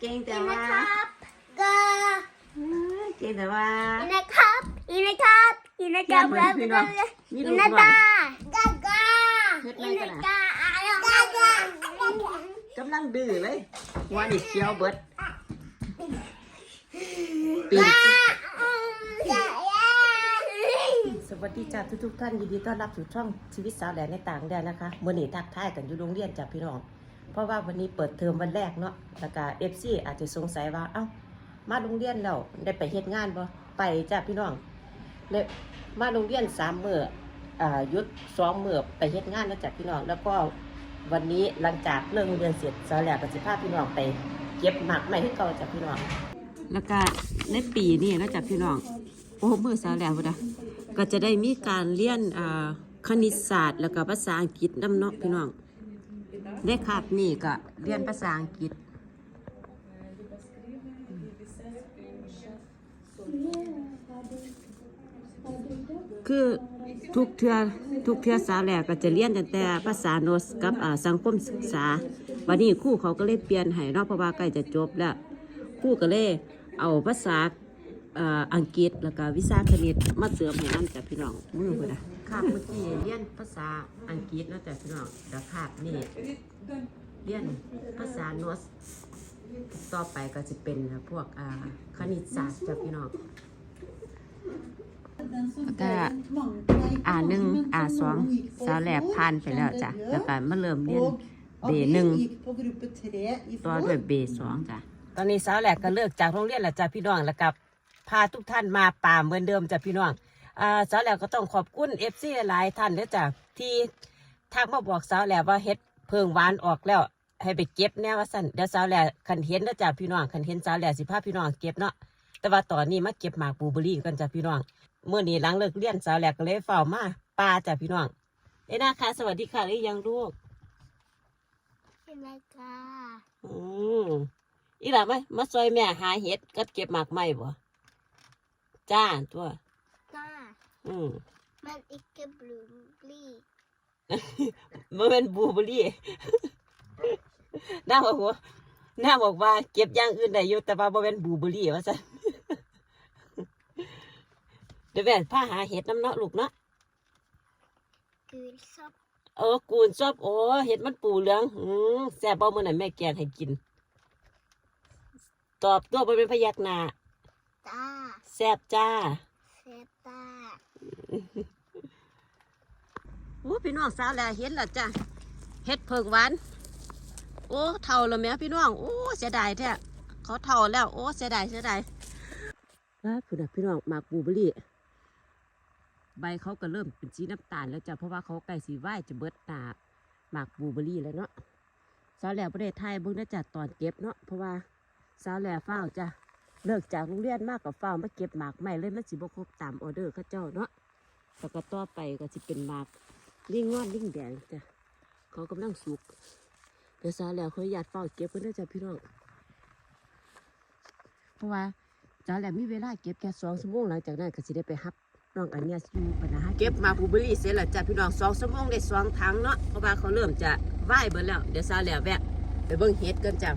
เก่งแต่อีว่านะครับก็เก่งแต่ว่าอีนะครับอีนะครับอีนะครับเพื่อนพี่น้องมีอีลูกนะน้อยกากากาเฮ็ดไรอีกันะนน่ะกาอะไรกากากำลังดื้อเลยว่านี่เคี้ยวเบิดปีนสวัสดีจ้าทุกๆท่านยินดีต้อนรับสู่ช่องชีวิตสาวแหลนในต่างแดนนะคะเมื่อนี้ทักทายกันอยู่โรงเรียนจ้ะพี่น้อง เพราะว่าวันนี้เปิดเทอมวันแรกเนาะแล้วก็เอฟซีอาจจะสงสัยว่า เอ้า มาโรงเรียนแล้วได้ไปเฮ็ดงานบ่ไปจ้ะพี่น้องเลยมาโรงเรียนสามมืออ่ายุดสองมือไปเฮ็ดงานแล้วจ้ะพี่น้อง แล้วก็วันนี้หลังจากเลิกโรงเรียนเสร็จสาแหลกก็สิพาพี่น้องไปเก็บหมากใหม่ให้เก่าจ้ะพี่น้อง แล้วก็ในปีนี้นะจ้ะพี่น้อง โอ้มือสาวแลกพุ่นะก็จะได้มีการเรียนอ่าคณิตศาสตร์ แล้วก็ภาษาอังกฤษนำเนาะพี่น้อง ได้คาบนี่ก็เรียนภาษาอังกฤษ คือทุกเทือทุกเทือสาวแหลกก็จะเรียนตั้งแต่ภาษาโนสกับอ่าสังคมศึกษา วันนี้ครู่เขาก็เลยเปลี่ยนให้เนอกเพราะว่าใกล้จะจบแล้วครู่ก็เลยเอาภาษา อ่าอังกฤษแล้วก็วิชาคณิตมาเสริมให้นั่นจ้ะพี่น้องมือเพื่อนคาบเมื่อกี้เรียนภาษาอังกฤษนะจ้ะพี่น้องแล้วคาบนี่เรียนภาษาโนสต่อไปก็จะเป็นพวกอ่าคณิตศาสตร์จ้ะพี่น้องแล้วก็อ่าหนึ่งอ่าสองสาวแหลกผ่านไปแล้วจ้ะแล้วก็มาเริ่มเรียนเบหนึ่งต่อด้วยเบสองจ้ะตอนนี้สาวแหลกก็เลิกจากโรงเรียนแล้วจ้ะพี่น้องแล้วกับ พาทุกท่านมาป่าเหมือนเดิมจ้ะพี่น้องอ่าสาวแหลกก็ต้องขอบคุณเอฟซีหลายท่านเด้อจ้ะที่ทักมาบอกสาวแหลกว่าเฮ็ดเพิงหวานออกแล้ว ให้ไปเก็บแน่ว่าสั่นเดี๋ยวสาวแหลกคันเห็นเด้อจ้ะพี่น้องคันเห็นสาวแหลกสิพาพี่น้องเก็บเนาะแต่ว่าตอนนี้มาเก็บหมากบลูเบอร์รี่กันจ้ะพี่น้องเมื่อนี้หลังเลิกเรียนสาวแหลกก็เลยเฝ้ามาปลาจ้ะพี่น้องเอ้นาค่ะสวัสดีค่ะหรือยังลูกอีนะกาอืมอีหล่ะไหมมาซอยแม่หาเห็ดกับเก็บหมากไม้บ่ จ้าตัวกาอืมมันอีกเก็บบลูบลีมันเป็นบลูเบอร์รี่น้าบอกว่าน้าบอกว่าเก็บอย่างอื่นได้อยู่แต่ว่าบ่เป็นบลูเบอร์รี่ว่าซั่นเดี๋ยวแม่พาหาเห็ดน้ำเนาะลูกเนาะกืนซับเออกูนชอบโอ้เห็ดมันปูเหลืองอืมแซ่บบ่มื้อนั้นแม่แกงให้กิน ตอบตัวบ่เป็นพยักหน้าตา แซ่บจ้าเซตาโอ้พี่น้องสาวแล้วเห็นแล้วจ้ะเห็ดเพิงหวานโอ้เท่าแล้วแม่พี่น้องโอ้เสียดายแท้เขาเท่าแล้วโอ้เสียดายเสียดายนะพี่น้องพี่น้องหมากบลูเบอร์รี่ใบเขาก็เริ่มเป็นสีน้ำตาลแล้วจ้ะเพราะว่าเขาใกล้สีไหวจะเบิดหนาหมากบลูเบอร์รี่แล้วเนาะสาวแหล่ประเทศไทยเบิ่งได้จัดตอนเก็บเนาะเพราะว่าสาวแหล่เฝ้าวจ้ะ เลิกจากโรงเรียนมากกับเฝ้ามาเก็บหมากใหม่เลยมันสิบครบตามออเดอร์เขาเจ้าเนาะแล้วก็ต่อไปก็สิเป็นหมากลิงงอนลิงแดงจ้ะเขากำลังสุกเดี๋ยวสาแหล่เขาอยากเฝ้าเก็บกันได้อจ้ะพี่น้องเพราะว่าสาแหล่มีเวลาเก็บแค่สองชั่วโมงหลังจากนั้นก็สิได้ไปฮับน้องอันเนี้ยอยู่ปะนะฮะเก็บมาบูเบอรี่เสร็จแล้วจ้ะพี่น้องสองชั่วโมงได้สองถังเนาะเพราะว่าเขาเริ่มจะไหวเบิดแล้วเดี๋ยวซาแหล้วแวะไปเบิ่งเฮ็ดกันจ้ะ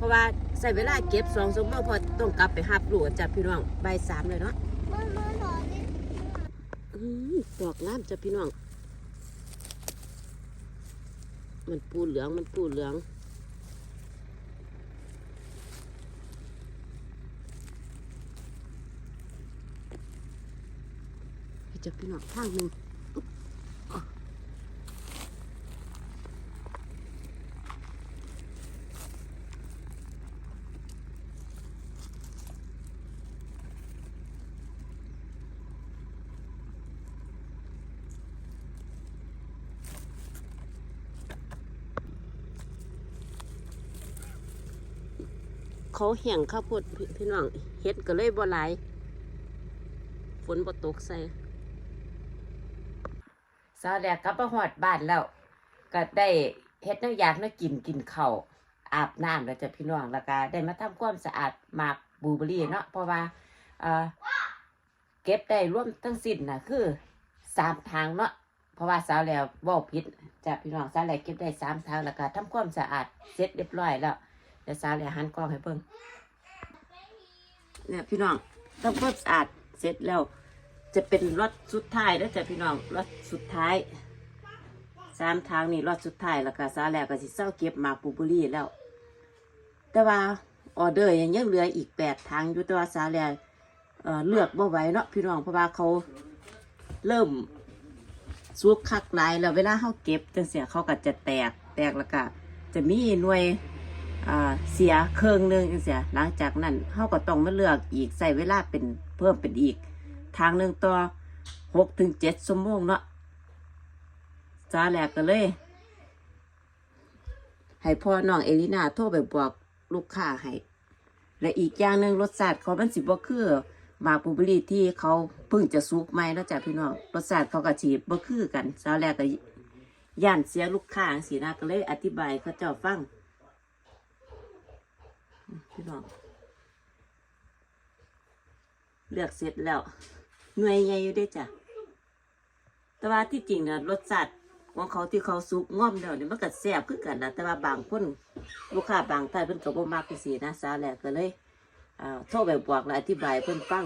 เพราะว่าใส่เวลาเก็บสองชั่วโมงเพอต้องกลับไปหับลูกกันจ้ะพี่น้องใบสามเลยเนาะมันมันหนอนนี่อืมดอกน้ำจ้ะพี่น้อง มันปูเหลืองมันปูเหลืองจ้ะพี่น้องทางหนึ่ง เขาแห้งข้าวโพดพี่น้องเฮ็ดก็เลยบ่หลายฝนบ่ตกใส่สาวแดกกับมาฮอดบ้านแล้ว ก็ได้เฮ็ดน้ำอยากน้ำกินกินข้าวอาบน้ำแล้วจะพี่น้องแล้วก็ได้มาทำความสะอาดหมากบูเบอรี่เนาะเพราะว่าเก็บได้ร่วมทั้งสิ้นนะคือสามทางเนาะเพราะว่าสาวแล้วว้าผิดจ้ะพี่น้องสาวแล้วเก็บได้สามทางแล้วก็ทำความสะอาดเสร็จเรียบร้อยแล้ว เดี๋ยวสาวแหล่หันกล้องให้เบิ่งเนี่ยพี่น้องทำความสะอาดเสร็จแล้ว จะเป็นรถสุดท้ายแล้วจ้ะพี่น้องรถสุดท้ายสามทางนี่รถสุดท้ายแล้วก็สาวแหล่ก็สิเศร้าเก็บหมากปูบุรีแล้ว แต่ว่าออเดอร์ยังยังเหลืออีกแปดทางอยู่แต่ว่าสาวแหล่เอ่อเลือกบ่ไหวเนาะพี่น้องเพราะว่าเขาเริ่มสุกคักลายแล้วเวลาเขาเก็บจังเสียเขาก็จะแตกแตกแล้วก็จะมีหน่วย เสียเครื่องหนึงจังเสียหลังจากนั้นเขาก็ต้องมาเลือกอีกใส่เวลาเป็นเพิ่มเป็นอีก ทางหนึ่งต่อหกถึงเจ็ดชั่วโมงเนาะจ้าแหลกก็เลย ให้พ่อน้องเอลินาโทรไปบอกลูกค้าให้และอีกอย่างหนึ่งรสชาติเขามันสิบ่คือหมากปูบรีที่เขาเพิ่งจะสุกใหม่แล้วจ้ะพี่น้องรสชาติเขาก็ฉีบบ่คือกันสาวแรกก็ย่านเสียลูกค้าสีนะก็เลยอธิบายเขาเจ้าฟัง พี่น้องเลือกเสร็จแล้วหน่วยใหญ่อยู่เด้จ้ะแต่ว่าที่จริงนะรสชาติของเขาที่เขาสุกง่อมแล้วเนี่ยมันก็แซ่บคือกันนะแต่ว่าบางคนลูกค้าบางท่านเพิ่นก็บ่มักจังซี่นะสาแหลกก็เลยอ่าโทรไปบอกและอธิบายเพิ่นฟัง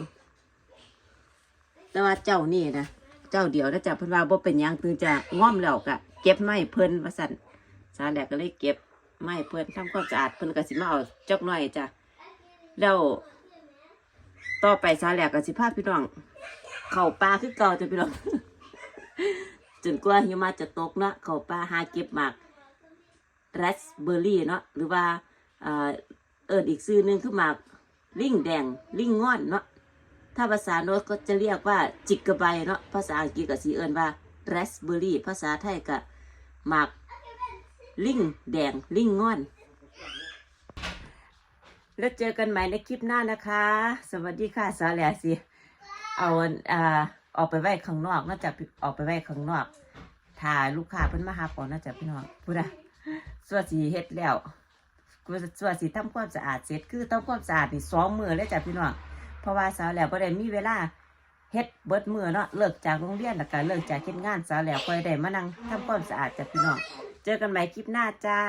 แต่ว่าเจ้านี่นะเจ้าเดียวนะจ๊ะเพิ่นว่าบ่เป็นยังถึงจะง่อมแล้วก็เก็บไม้เพิ่นว่าซั่นสาแหลกก็เลยเก็บ ไม้เพิ่อนทำความสะอาดเพิ่อนก็สิมาเอาจักหน่อยจ้ะแล้วต่อไปสาแหลกก็สิพาพี่น้อง เข้าป่าคือเก่าจ้ะพี่น้องจนกว่าหิมะจะตกเนาะเข้าป่าหาเก็บหมากรสเบอร์รี่เนาะหรือว่าเอ่อเอิญอีกชื่อหนึ่งคือหมากลิงแดงลิงงอนเนาะถ้าภาษาโน้ตก็จะเรียกว่าจิกกระใบเนาะภาษาอังกฤษก็สีเอิญว่ารสเบอร์รี่ภาษาไทยก็หมาก ลิงแดงลิงง่อน แล้วเจอกันใหม่ในคลิปหน้านะคะ สวัสดีค่ะสาแหลสิ เอาอ่าออกไปไว้ข้างนอกน่าจะออกไปไว้ข้างนอกถ่ายลูกค้าเพิ่นมาหาก่อนน่าจะพี่น้องพูดอะสวนสีเฮ็ดแล้วกูสวนสีทำความสะอาดเสร็จคือทำความสะอาดนี่สองมือเลยจ้ะพี่น้องเพราะว่าสาวแล้วบ่ได้มีเวลาเฮ็ดเบิดมือเนาะเลิกจากโรงเรียนแล้วก็เลิกจากเฮ็ดงานสาวแล้วค่อยได้มานั่งทำความสะอาดจ้ะพี่น้อง เจอกันใหม่คลิปหน้าจ้า